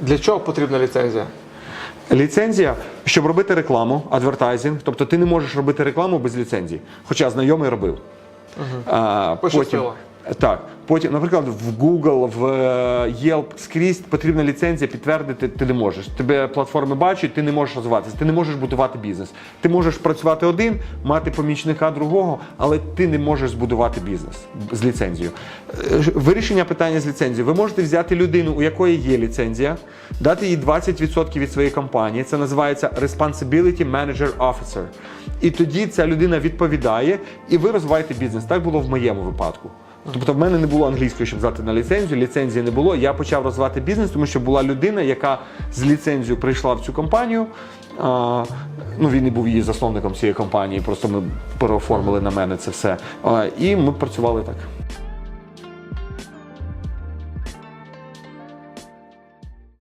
Для чого потрібна ліцензія? Ліцензія, щоб робити рекламу, адвертайзинг. Тобто ти не можеш робити рекламу без ліцензії. Хоча знайомий робив. А, потім, так, потім, наприклад, в Google, в е, Yelp скрізь потрібна ліцензія, підтвердити ти не можеш. Тебе платформи бачать, ти не можеш розвиватися, ти не можеш будувати бізнес. Ти можеш працювати один, мати помічника другого, але ти не можеш збудувати бізнес з ліцензією. Е, Вирішення питання з ліцензією. Ви можете взяти людину, у якої є ліцензія, дати їй 20% від своєї компанії. Це називається Responsibility Manager Officer. І тоді ця людина відповідає, і ви розвиваєте бізнес. Так було в моєму випадку. Тобто в мене не було англійської, щоб взяти на ліцензію, ліцензії не було. Я почав розвивати бізнес, тому що була людина, яка з ліцензією прийшла в цю компанію. А, ну, він і був її засновником цієї компанії, просто ми переоформили на мене це все. А, і ми працювали так.